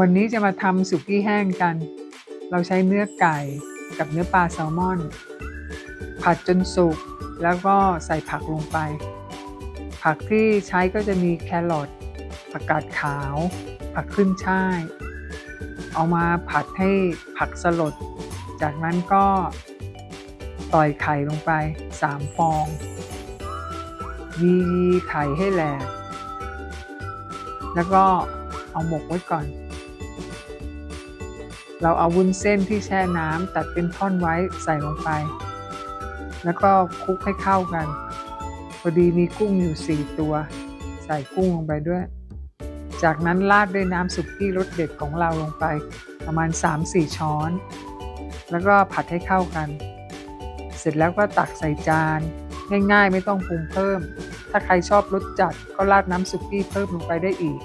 วันนี้จะมาทำสุกี้แห้งกัน เราใช้เนื้อไก่กับเนื้อปลาแซลมอน ผัดจนสุก แล้วก็ใส่ผักลงไป ผักที่ใช้ก็จะมีแครอทผักกาดขาว ผักขึ้นช่าย เอามาผัดให้ผักสลด จากนั้นก็ต่อยไข่ลงไป 3 ฟองยีไข่ให้แหลกแล้วก็เอาหมกไว้ก่อน เราเอาวุ้นเส้นที่แช่น้ำตัดเป็นท่อนไว้ใส่ลงไป แล้วก็คลุกให้เข้ากัน พอดีมีกุ้งอยู่ 4 ตัว ใส่กุ้งลงไปด้วย จากนั้นราดด้วยน้ำสุกี้รสเด็ดของเราลงไป ประมาณ 3-4 ช้อน แล้วก็ผัดให้เข้ากัน เสร็จแล้วก็ตักใส่จาน ง่ายๆไม่ต้องปรุงเพิ่ม ถ้าใครชอบรสจัดก็ราดน้ำสุกี้เพิ่มลงไปได้อีก